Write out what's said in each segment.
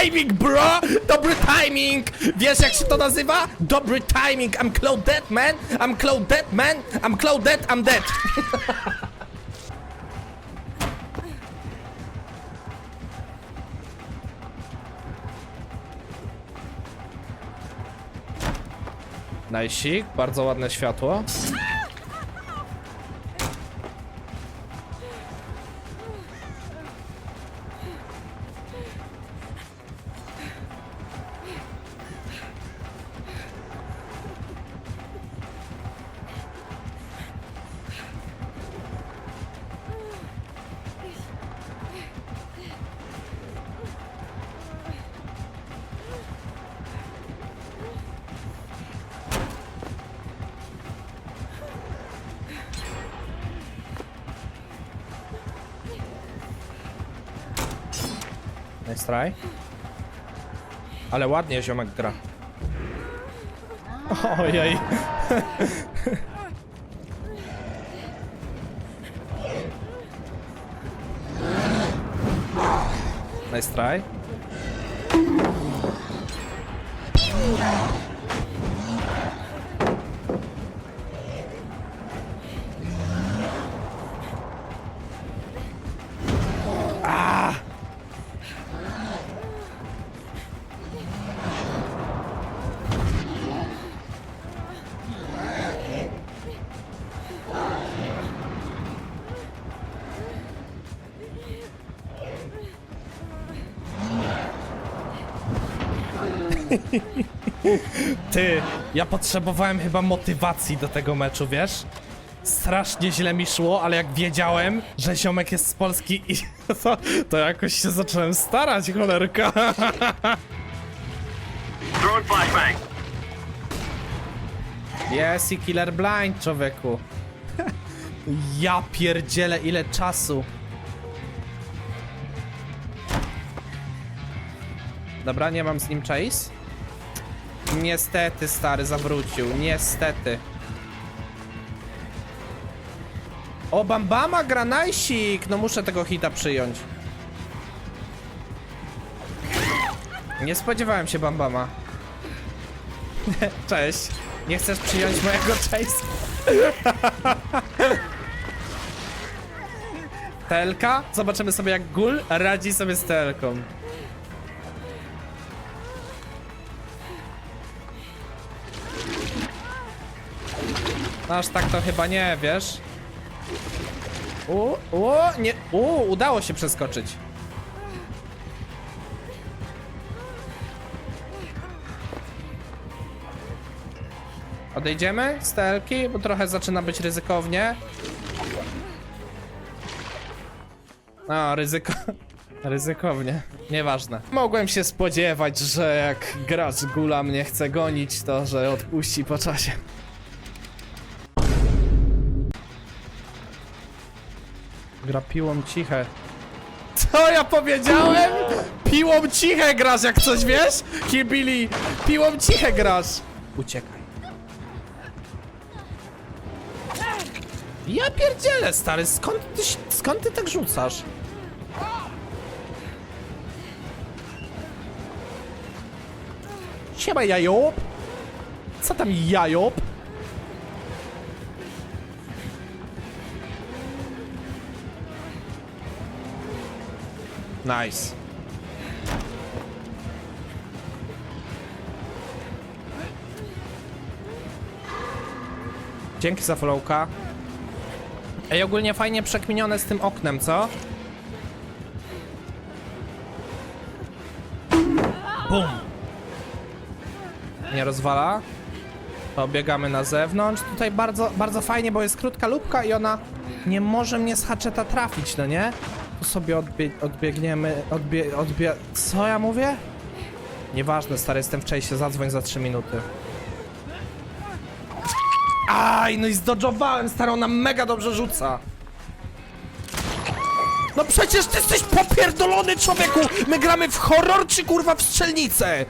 timing, bro! Dobry timing! Wiesz jak się to nazywa? Dobry timing! I'm Cloud Dead, man! I'm Cloud Dead, man! I'm Cloud Dead, I'm dead! Najsik, bardzo ładne światło. Try. Ale ładnie ziomek gra. Ojej. Nice try. Ty, ja potrzebowałem chyba motywacji do tego meczu, wiesz? Strasznie źle mi szło, ale jak wiedziałem, że ziomek jest z Polski i to, to jakoś się zacząłem starać, cholerka. Flashbang. Jest i Killer Blind, człowieku. Ja pierdzielę, ile czasu. Dobra, nie mam z nim chase. Niestety, stary, zawrócił. Niestety. O, Bambama gra najsik! No muszę tego hita przyjąć. Nie spodziewałem się Bambama. Cześć. Nie chcesz przyjąć mojego chase? Telka? Zobaczymy sobie jak Gul radzi sobie z Telką. Aż tak to chyba nie, wiesz? U, u, nie, u, udało się przeskoczyć. Odejdziemy z telki, bo trochę zaczyna być ryzykownie. No, ryzyko... Ryzykownie. Nieważne. Mogłem się spodziewać, że jak gracz gula mnie chce gonić, to że odpuści po czasie. Gra piłą ciche. Co ja powiedziałem? Piłą ciche grasz jak coś wiesz? Hillbilly, piłą ciche grasz. Uciekaj. Ja pierdzielę, stary, skąd ty, skąd ty tak rzucasz? Siema jajob. Co tam jajob? Nice. Dzięki za followka. Ej, ogólnie fajnie przekminione z tym oknem, co? Bum! Nie rozwala. To biegamy na zewnątrz. Tutaj bardzo, bardzo fajnie, bo jest krótka lubka i ona nie może mnie z haczeta trafić, no nie? Sobie odbie odbiegniemy, odbie odbie... Co ja mówię? Nieważne, stary, jestem w części, zadzwoń za 3 minuty. Aj, no i zdodżowałem, stary, ona mega dobrze rzuca. No przecież ty jesteś popierdolony, człowieku! My gramy w horror czy kurwa w strzelnicę?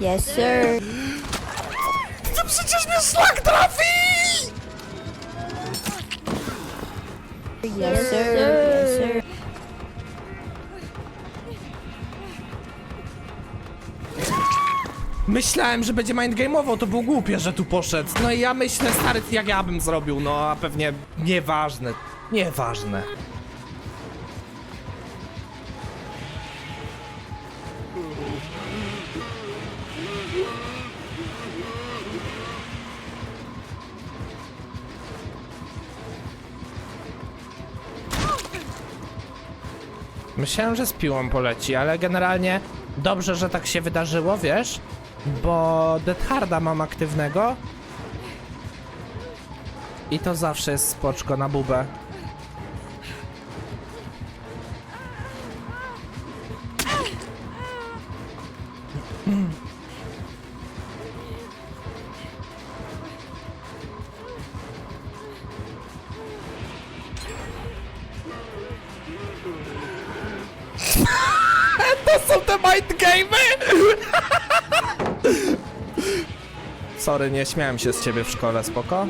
Yes, sir. Trafi! Yes, sir. Yes, sir. Myślałem, że będzie mindgame'ował, to było głupie, że tu poszedł. No i ja myślę, stary, jak ja bym zrobił, no a pewnie nieważne. Nieważne. Myślałem, że z piłą poleci, ale generalnie dobrze, że tak się wydarzyło, wiesz? Bo Dead Harda mam aktywnego. I to zawsze jest spoczko na bubę. Sorry, nie śmiałem się z ciebie w szkole, spoko?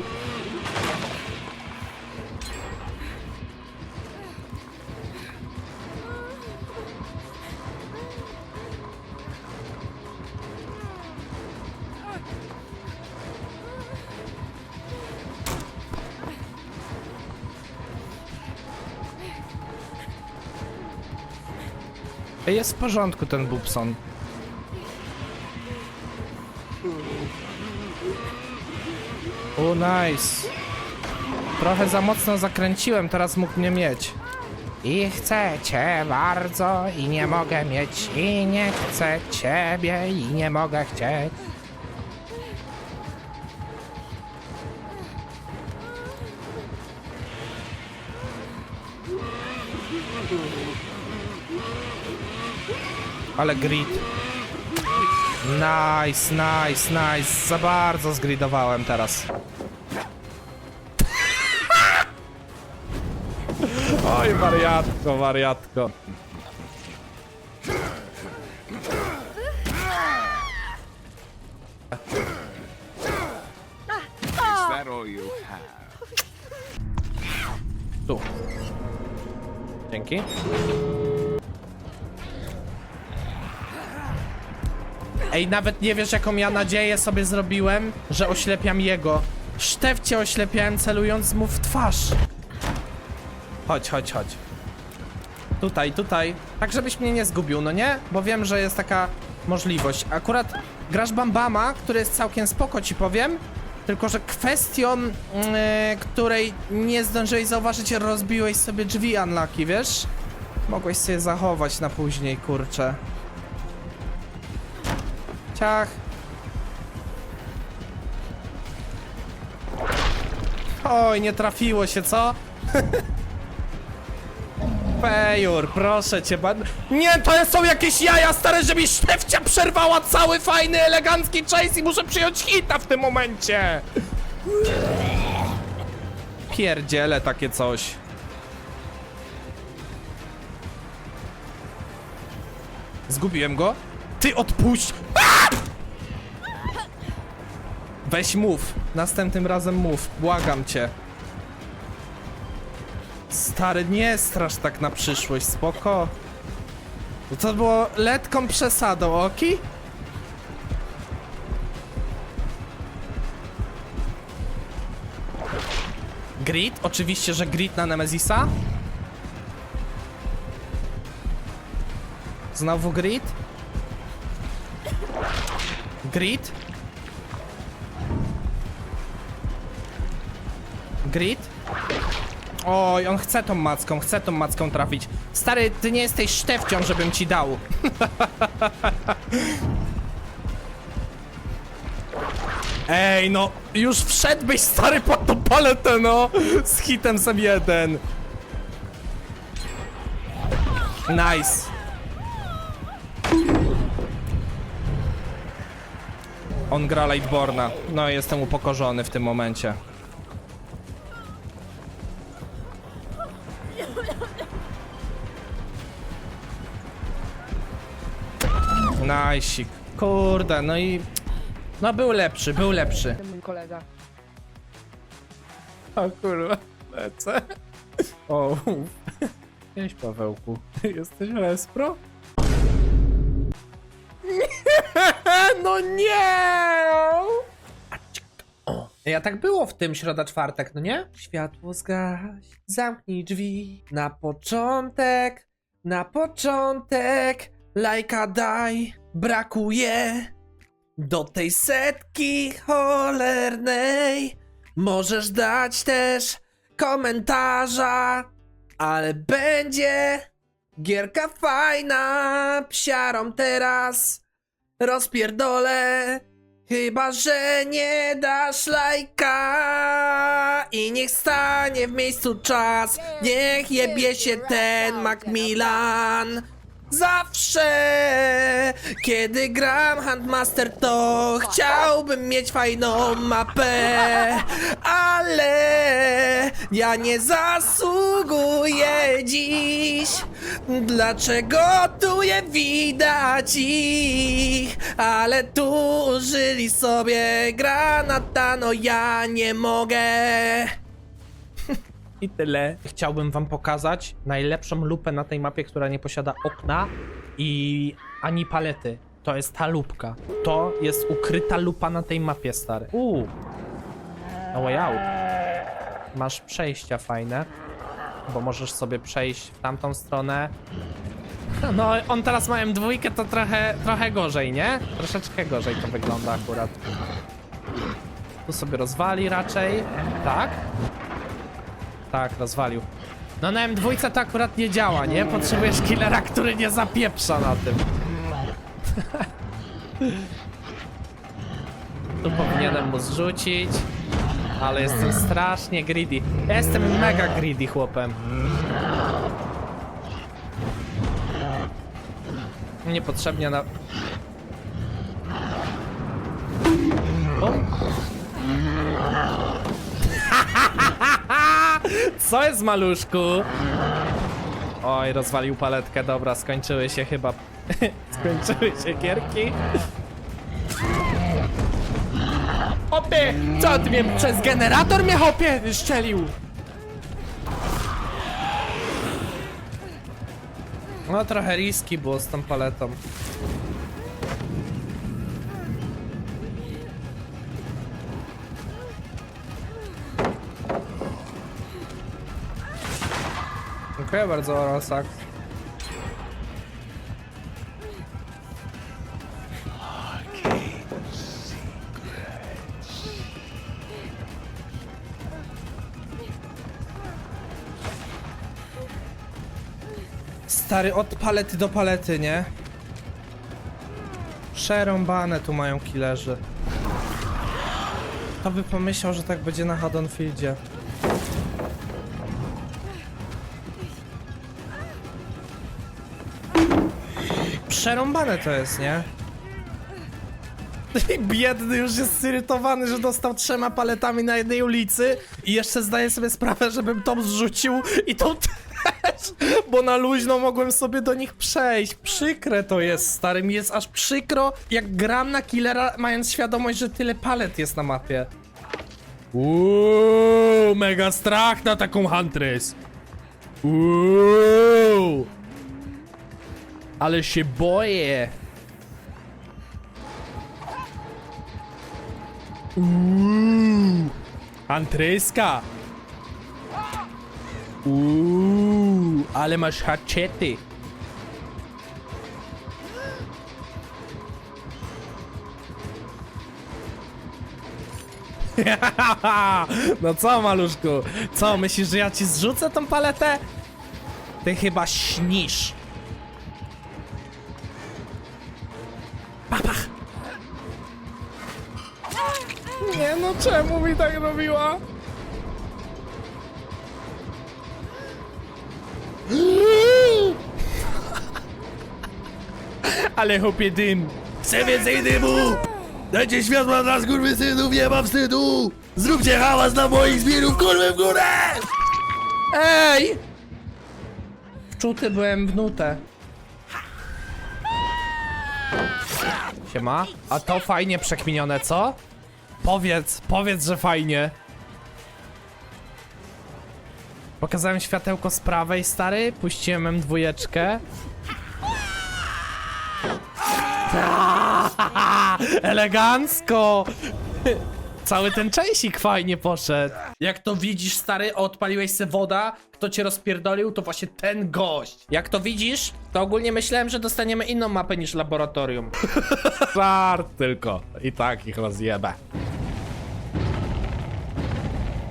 Jest w porządku ten Bubson. O, nice. Trochę za mocno zakręciłem, teraz mógł mnie mieć. I chcę cię bardzo i nie mogę mieć i nie chcę ciebie i nie mogę chcieć. Ale grid. Nice, nice, nice. Za bardzo zgridowałem teraz. Oj, wariatko, wariatko. Tu. Dzięki. Ej, nawet nie wiesz jaką ja nadzieję sobie zrobiłem, że oślepiam jego. Sztewcie oślepiałem celując mu w twarz. Chodź, chodź, chodź. Tutaj, tutaj. Tak, żebyś mnie nie zgubił, no nie? Bo wiem, że jest taka możliwość. Akurat grasz Bambama, który jest całkiem spoko, ci powiem. Tylko, że kwestią, yy, której nie zdążyłeś zauważyć, rozbiłeś sobie drzwi unlucky, wiesz? Mogłeś sobie zachować na później, kurczę. Ciach. Oj, nie trafiło się, co? Fejur, proszę cię, ban... Nie, to są jakieś jaja, stare, że mi przerwała cały fajny, elegancki chase i muszę przyjąć hita w tym momencie! Pierdziele takie coś. Zgubiłem go? Ty odpuść! Weź mów. Następnym razem mów. Błagam cię. Stary, nie strasz tak na przyszłość, spoko. No To było letką przesadą, oki? Grid? Oczywiście, że grid na Nemezisa. Znowu grid? Grid? Grid? Oj, on chce tą macką, chce tą macką trafić. Stary, ty nie jesteś sztewcią, żebym ci dał. Ej, no, już wszedłbyś, stary, pod tą paletę, no! Z hitem sam jeden. Nice. On gra Lightborna. No, jestem upokorzony w tym momencie. Najsik. Kurde, no i... No był lepszy, był lepszy. mój kolega. O kurwa, lecę. O, Cześć Pawełku. Jesteś Respro? No nie! O, ja tak było w tym środa czwartek, no nie? Światło zgaś, zamknij drzwi. Na początek, na początek, lajka daj, brakuje. Do tej setki cholernej możesz dać też komentarza, ale będzie gierka fajna, psiarom teraz rozpierdolę. Chyba, że nie dasz lajka i niech stanie w miejscu czas, niech jebie się ten Macmillan. Zawsze, kiedy gram Handmaster, to chciałbym mieć fajną mapę, ale ja nie zasługuję dziś. Dlaczego tu je widać ich, ale tu użyli sobie granata, no ja nie mogę. I tyle. Chciałbym wam pokazać najlepszą lupę na tej mapie, która nie posiada okna i ani palety. To jest ta lupka. To jest ukryta lupa na tej mapie, stary. Uuu. No way out. Masz przejścia fajne, bo możesz sobie przejść w tamtą stronę. No, on teraz ma M2, to trochę, trochę gorzej, nie? Troszeczkę gorzej to wygląda akurat. Tu sobie rozwali raczej. Tak? Tak, rozwalił. No na M2 to akurat nie działa, nie? Potrzebujesz killera, który nie zapieprza na tym. tu powinienem mu zrzucić. Ale jestem strasznie greedy. Jestem mega greedy chłopem. Niepotrzebnie na... O. Co jest maluszku? Oj, rozwalił paletkę, dobra, skończyły się chyba. skończyły się gierki. Hopie! Co ty mnie przez generator mnie hopie szczelił? No trochę riski było z tą paletą. Dziękuję bardzo, Rosak. Stary, od palety do palety, nie? Przerąbane tu mają killerzy. Kto by pomyślał, że tak będzie na Haddonfieldzie? Przerąbane to jest, nie? I biedny już jest zirytowany, że dostał trzema paletami na jednej ulicy i jeszcze zdaje sobie sprawę, żebym tą zrzucił i tą też, bo na luźno mogłem sobie do nich przejść. Przykre to jest, stary, mi jest aż przykro, jak gram na killera, mając świadomość, że tyle palet jest na mapie. Uuu, mega strach na taką Huntress. Uuu. Ale się boję. Uuu. Antryska. Uuu, ale masz haczety. no co, maluszku? Co, myślisz, że ja ci zrzucę tą paletę? Ty chyba śnisz. Czemu mi tak robiła? Ale chłopie dym. Chcę więcej dymu! Dajcie światła dla skurwysynów, nie ma wstydu! Zróbcie hałas dla moich zbirów, kurwy w górę! Ej! Wczuty byłem w nutę. Siema. A to fajnie przekminione, co? Powiedz, powiedz, że fajnie. Pokazałem światełko z prawej, stary, puściłem M2. Elegancko! Cały ten częsik fajnie poszedł. Jak to widzisz, stary, odpaliłeś se woda, kto cię rozpierdolił, to właśnie ten gość. Jak to widzisz, to ogólnie myślałem, że dostaniemy inną mapę niż laboratorium. Żart tylko. I tak ich rozjebę.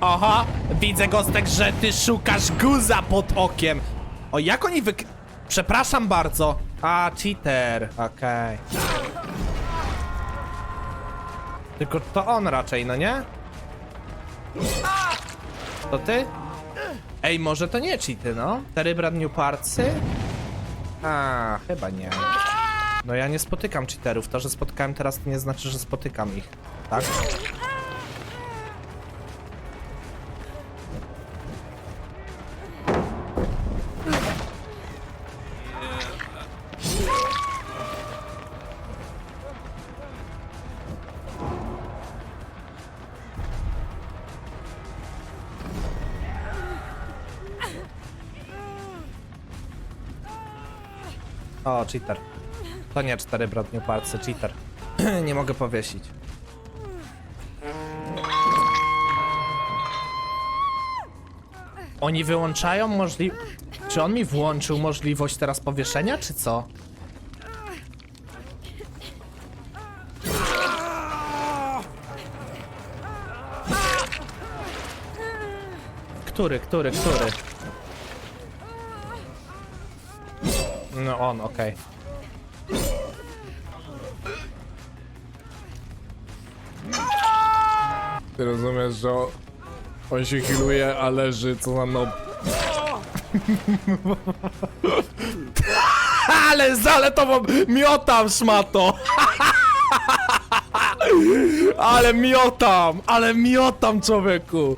Oho, widzę Gostek, że ty szukasz guza pod okiem. O, jak oni wyk... Przepraszam bardzo. A, cheater, okej. Tylko to on raczej, no nie? To ty? Ej, może to nie cheaty, no? Cztery brand new partsy? A, chyba nie. No ja nie spotykam cheaterów. To, że spotkałem teraz, to nie znaczy, że spotykam ich. Tak? Cheater. To nie cztery new partsy, cheater. nie mogę powiesić. Oni wyłączają możliwość... Czy on mi włączył możliwość teraz powieszenia, czy co? Który, który, który? No on, okej. Ty rozumiesz, że on się healuje, a leży co za nob. Ale zaletową miotam, szmato! Ale miotam! Ale miotam, człowieku!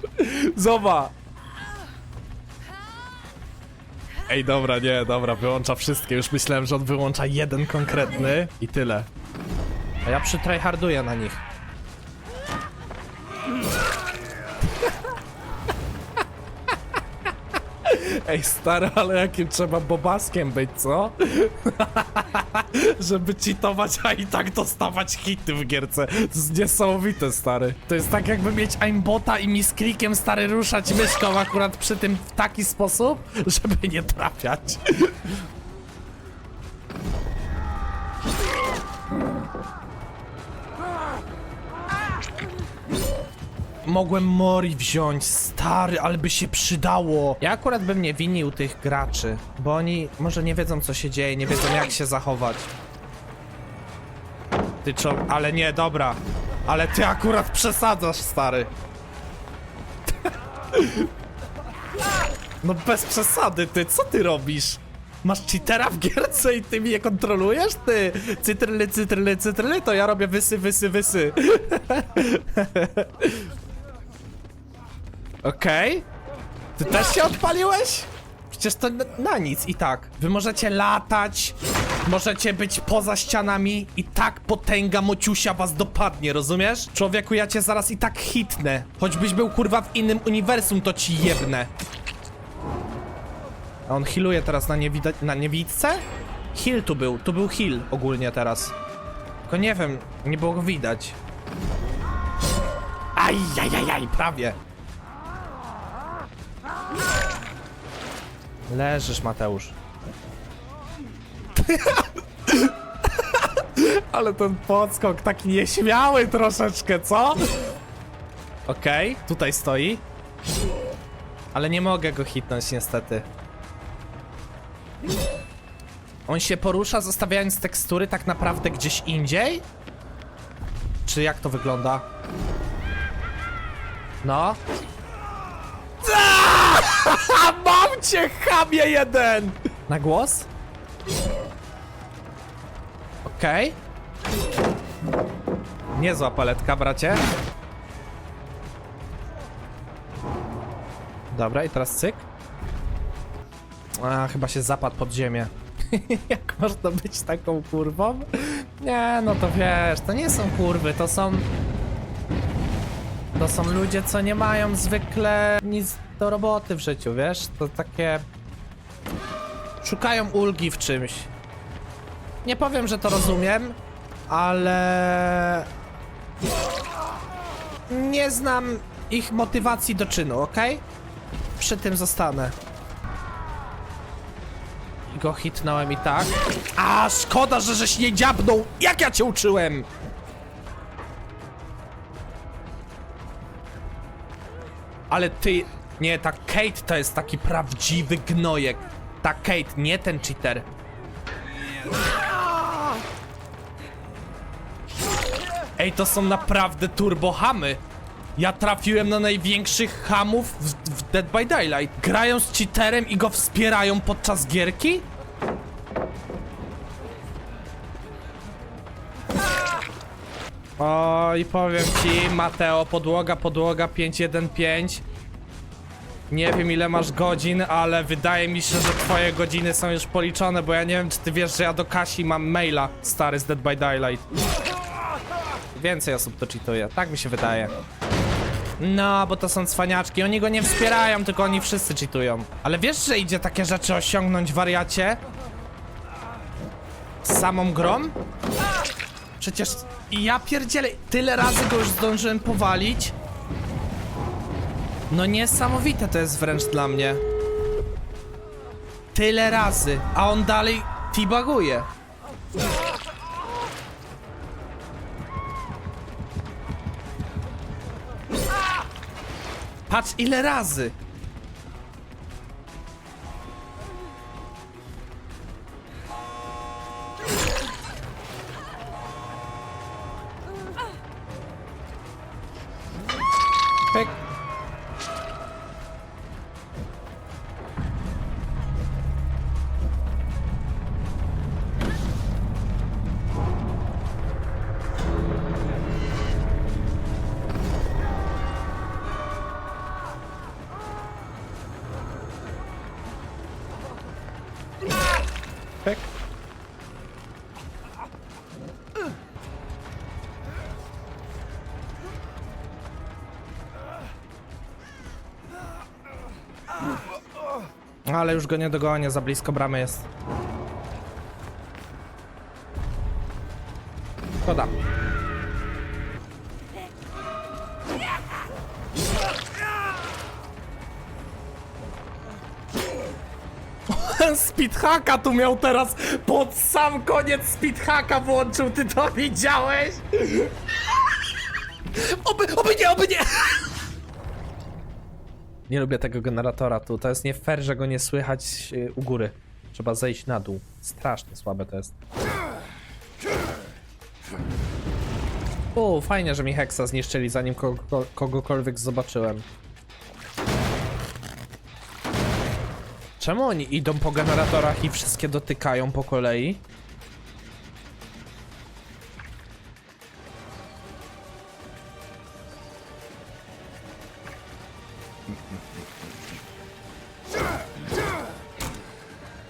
Zobacz! Ej, dobra, nie, dobra, wyłącza wszystkie. Już myślałem, że on wyłącza jeden konkretny i tyle. A ja przytryharduję na nich. Ej, stary, ale jakim trzeba bobaskiem być, co? Żeby cheatować, a i tak dostawać hity w gierce. To jest niesamowite, stary. To jest tak jakby mieć aimbota i mi z stary, ruszać myszką akurat przy tym w taki sposób, żeby nie trafiać. Mogłem Mori wziąć, stary, ale by się przydało. Ja akurat bym nie winił tych graczy, bo oni może nie wiedzą co się dzieje, nie wiedzą jak się zachować. Ty czo... ale nie, dobra. Ale ty akurat przesadzasz, stary. No bez przesady, ty, co ty robisz? Masz cheatera w gierce i ty mnie kontrolujesz, ty? Cytryly, cytryly, cytryly, to ja robię wysy, wysy, wysy. Okej. Ty też się odpaliłeś? Przecież to na, na nic i tak. Wy możecie latać, możecie być poza ścianami i tak potęga mociusia was dopadnie, rozumiesz? Człowieku, ja cię zaraz i tak hitnę. Choćbyś był kurwa w innym uniwersum, to ci jebnę. A on healuje teraz na, niewida- na niewidce? Heal tu był, tu był heal ogólnie teraz. Tylko nie wiem, nie było go widać. Aj, aj, aj, aj, prawie. Leżysz, Mateusz. Ale ten podskok taki nieśmiały troszeczkę, co? Okej, tutaj stoi. Ale nie mogę go hitnąć niestety. On się porusza, zostawiając tekstury tak naprawdę gdzieś indziej? Czy jak to wygląda? No. Mam cię, chamie jeden! Na głos? Okej. Niezła paletka, bracie. Dobra, i teraz cyk. A, chyba się zapadł pod ziemię. Jak można być taką kurwą? Nie, no to wiesz, to nie są kurwy, to są... To są ludzie, co nie mają zwykle nic do roboty w życiu, wiesz? To takie... Szukają ulgi w czymś. Nie powiem, że to rozumiem, ale... Nie znam ich motywacji do czynu, ok? Przy tym zostanę. I go hitnąłem i tak. A, szkoda, że żeś nie dziabnął! Jak ja cię uczyłem! Ale ty... Nie, ta Kate to jest taki prawdziwy gnojek. Ta Kate, nie ten cheater. Ej, to są naprawdę turbohamy. Ja trafiłem na największych hamów w, w Dead by Daylight. Grają z cheaterem i go wspierają podczas gierki? Oj, powiem ci, Mateo, podłoga, podłoga 515. Nie wiem ile masz godzin, ale wydaje mi się, że twoje godziny są już policzone, bo ja nie wiem, czy ty wiesz, że ja do Kasi mam maila stary z Dead by Daylight. Więcej osób to cheatuje, tak mi się wydaje. No, bo to są cwaniaczki, oni go nie wspierają, tylko oni wszyscy cheatują. Ale wiesz, że idzie takie rzeczy osiągnąć wariacie? Samą grą? Przecież ja pierdzielę, tyle razy go już zdążyłem powalić. No niesamowite to jest wręcz dla mnie. Tyle razy, a on dalej tibaguje. Patrz ile razy. Pyk. Ale już go nie dogonię, za blisko bramy jest. Speedhacka tu miał teraz pod sam koniec speedhacka włączył, ty to widziałeś? Oby, oby nie, oby nie! Nie lubię tego generatora tu, to jest nie fair, że go nie słychać y, u góry. Trzeba zejść na dół. Strasznie słabe to jest. U, fajnie, że mi Hexa zniszczyli zanim kogo, kogokolwiek zobaczyłem. Czemu oni idą po generatorach i wszystkie dotykają po kolei?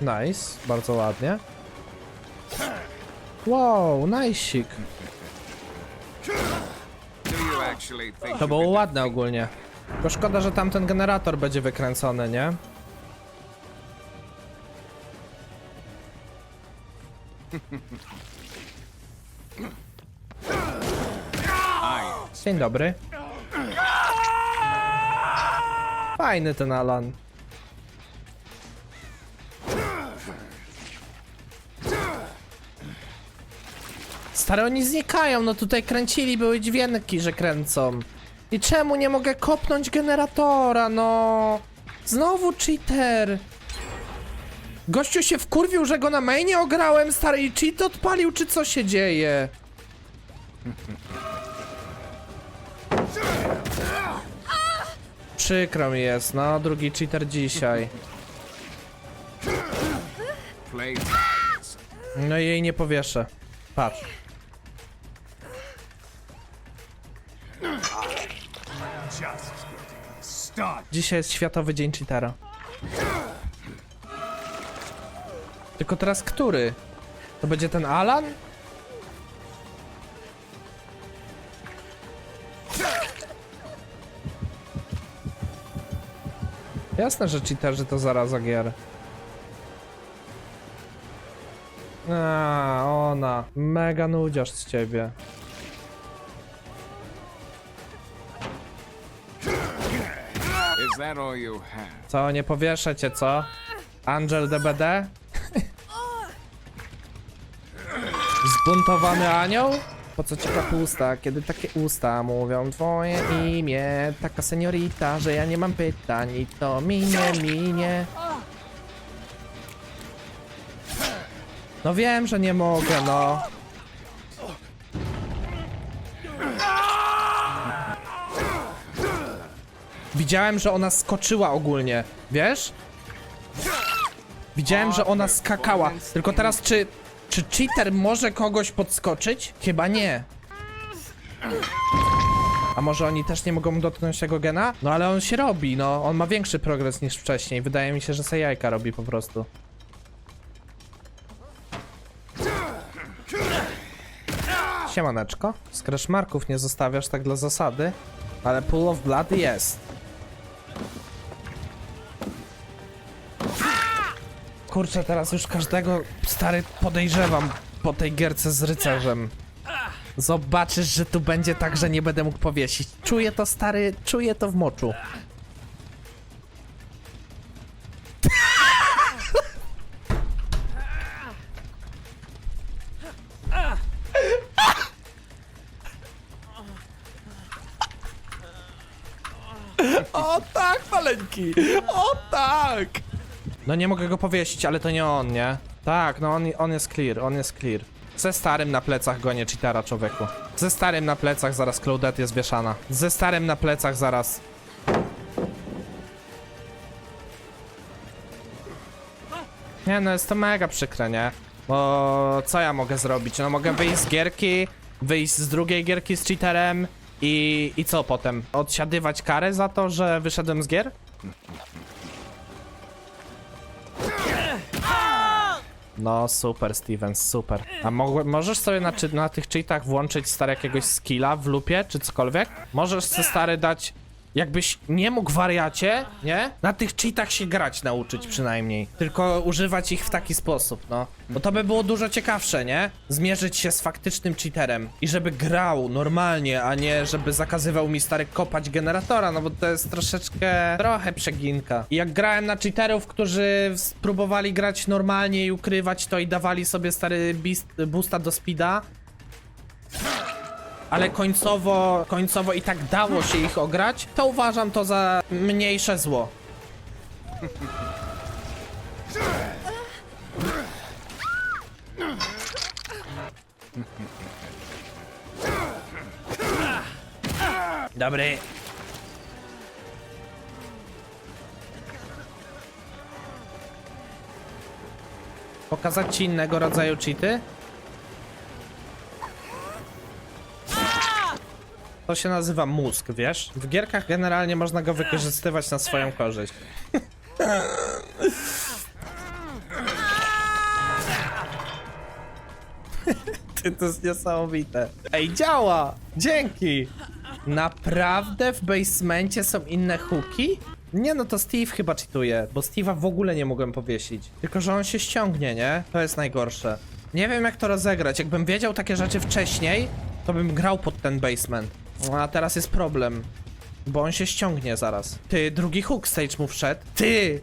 Nice, bardzo ładnie. Wow, najsik. To było ładne ogólnie. Tylko szkoda, że tamten generator będzie wykręcony, nie? Dzień dobry. Fajny ten Alan. Stary, oni znikają, no tutaj kręcili, były dźwięki, że kręcą. I czemu nie mogę kopnąć generatora, no? Znowu cheater. Gościu się wkurwił, że go na mainie ograłem, stary, i cheat odpalił, czy co się dzieje? Przykro mi jest, no, drugi cheater dzisiaj. No jej nie powieszę. Patrz. Dzisiaj jest Światowy Dzień Cheatera. Tylko teraz który? To będzie ten Alan? Jasne, że cheaterzy to zaraza gier. A, ona. Mega nudziarz z ciebie. Co, nie powieszę cię, co? Angel DBD? Zbuntowany anioł? Po co ci kapusta, kiedy takie usta mówią twoje imię? Taka seniorita, że ja nie mam pytań i to minie, minie. No wiem, że nie mogę, no. Widziałem, że ona skoczyła ogólnie, wiesz? Widziałem, że ona skakała. Tylko teraz, czy, czy cheater może kogoś podskoczyć? Chyba nie. A może oni też nie mogą dotknąć tego gena? No ale on się robi, no. On ma większy progres niż wcześniej. Wydaje mi się, że se jajka robi po prostu. Siemaneczko. Skraszmarków nie zostawiasz tak dla zasady, ale Pool of Blood jest. Kurczę, teraz już każdego stary podejrzewam po tej gierce z rycerzem. Zobaczysz, że tu będzie tak, że nie będę mógł powiesić. Czuję to stary, czuję to w moczu. O tak, maleńki! O tak! No nie mogę go powiesić, ale to nie on, nie? Tak, no on, on jest clear, on jest clear. Ze starym na plecach gonię cheatera, człowieku. Ze starym na plecach zaraz Claudette jest wieszana. Ze starym na plecach zaraz... Nie no, jest to mega przykre, nie? Bo co ja mogę zrobić? No mogę wyjść z gierki, wyjść z drugiej gierki z cheaterem i, i co potem? Odsiadywać karę za to, że wyszedłem z gier? No super, Steven, super. A mo możesz sobie na, na tych cheatach włączyć stary jakiegoś skilla w lupie, czy cokolwiek? Możesz sobie stary dać, jakbyś nie mógł wariacie, nie? Na tych cheatach się grać nauczyć przynajmniej. Tylko używać ich w taki sposób, no. Bo to by było dużo ciekawsze, nie? Zmierzyć się z faktycznym cheaterem. I żeby grał normalnie, a nie żeby zakazywał mi stary kopać generatora, no bo to jest troszeczkę, trochę przeginka. I jak grałem na cheaterów, którzy spróbowali grać normalnie i ukrywać to i dawali sobie stary beast, boosta do speeda, ale końcowo, końcowo i tak dało się ich ograć, to uważam to za mniejsze zło. Dobry. Pokazać ci innego rodzaju cheaty? To się nazywa mózg, wiesz? W gierkach generalnie można go wykorzystywać na swoją korzyść. Ty, to jest niesamowite. Ej, działa! Dzięki! Naprawdę w basemencie są inne hooki? Nie no, to Steve chyba cheatuje, bo Steve'a w ogóle nie mogłem powiesić. Tylko, że on się ściągnie, nie? To jest najgorsze. Nie wiem jak to rozegrać. Jakbym wiedział takie rzeczy wcześniej, to bym grał pod ten basement. No, A teraz jest problem. Bo on się ściągnie zaraz. Ty, drugi hook stage mu wszedł. Ty!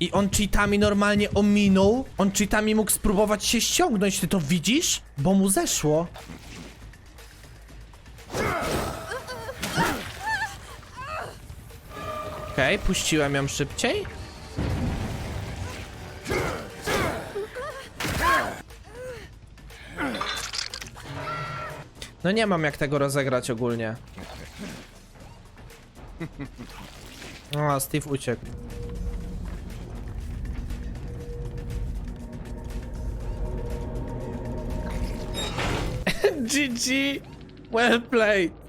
I on cheatami normalnie ominął. On cheatami mógł spróbować się ściągnąć. Ty to widzisz? Bo mu zeszło. Okej, puściłem ją szybciej. No nie mam jak tego rozegrać ogólnie. O, Steve uciekł. GG! Well played!